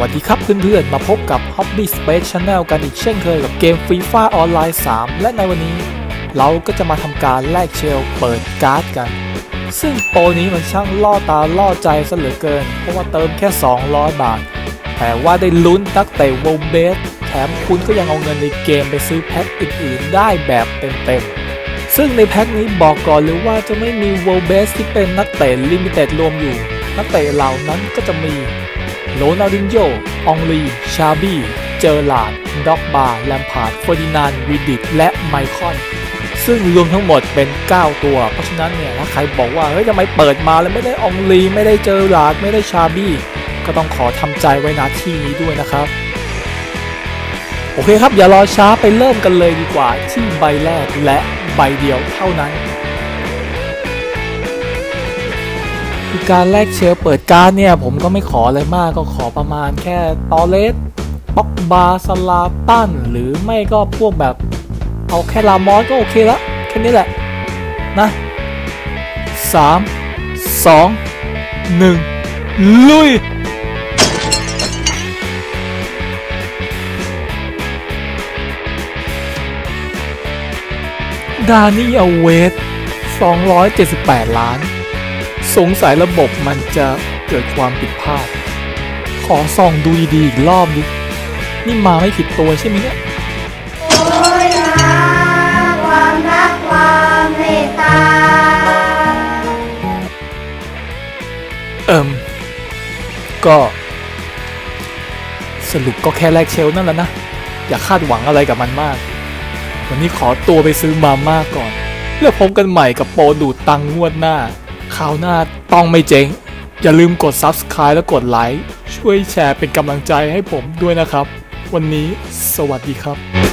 วัสดีครับเพื่อนๆ มาพบกับ Hobby Space Channel กันอีกเช่นเคยกับเกม FIFA Online 3และในวันนี้ เราก็จะมาทำการแลกเชลเปิดการ์ดกัน ซึ่งโปรนี้มันช่างล่อตาล่อใจซะเหลือเกิน เพราะว่าเติมแค่ 200 บาท แต่ว่าได้ลุ้นนักเตะวอลเบส แถมคุณก็ยังเอาเงินในเกมไปซื้อแพ็คอื่นๆ ได้แบบเต็มๆ ซึ่งในแพ็คนี้บอกก่อนเลยว่าจะไม่มีวลเบสที่เป็นนักเตะลิมิเต็ดรวมอยู่ นักเตะเหล่านั้นก็จะมี โรนัลดินโยองลี ชาบี้ เจอร์ลาดด็อกบาแลมพาร์ดเฟอร์ดินานด์วิดิตและไมคอนซึ่งรวมทั้งหมดเป็น 9 ตัว เพราะฉะนั้นเนี่ยถ้าใครบอกว่า เฮ้ยทำไมเปิดมาแล้วไม่ได้องลี ไม่ได้เจอร์ลาด ไม่ได้ชาบี้ ก็ต้องขอทำใจไว้นาที่นี้ด้วยนะครับ โอเคครับ อย่ารอช้าไปเริ่มกันเลยดีกว่าที่ใบแรกและใบเดียวเท่านั้น คือการแลกเชลเปิดการเนี่ย ผมก็ไม่ขออะไรมากก็ขอประมาณแค่ตอเลสป็อกบาสลาตัน หรือไม่ก็พวกแบบ เอาแค่ลามอสก็โอเคละแค่นี้แหละ นะ 3 2 1 ลุยดานี่เอเวส278 ล้าน สงสัยระบบมันจะเกิดความผิดพลาด ขอส่องดูดีๆอีกรอบดิ นี่มาไม่ผิดตัวใช่ไหมเนี่ยโอ้ยนะความรักความเมตตาเอิมก็ สรุปก็แค่แลกเชลนั่นแหละนะ อย่าคาดหวังอะไรกับมันมาก วันนี้ขอตัวไปซื้อมาม่าก่อน แล้วพบกันใหม่กับโปรดูดตังงวดหน้า คราวหน้าต้องไม่เจ๊ง อย่าลืมกด Subscribe และกดไลค์ช่วยแชร์เป็นกำลังใจให้ผมด้วยนะครับ วันนี้สวัสดีครับ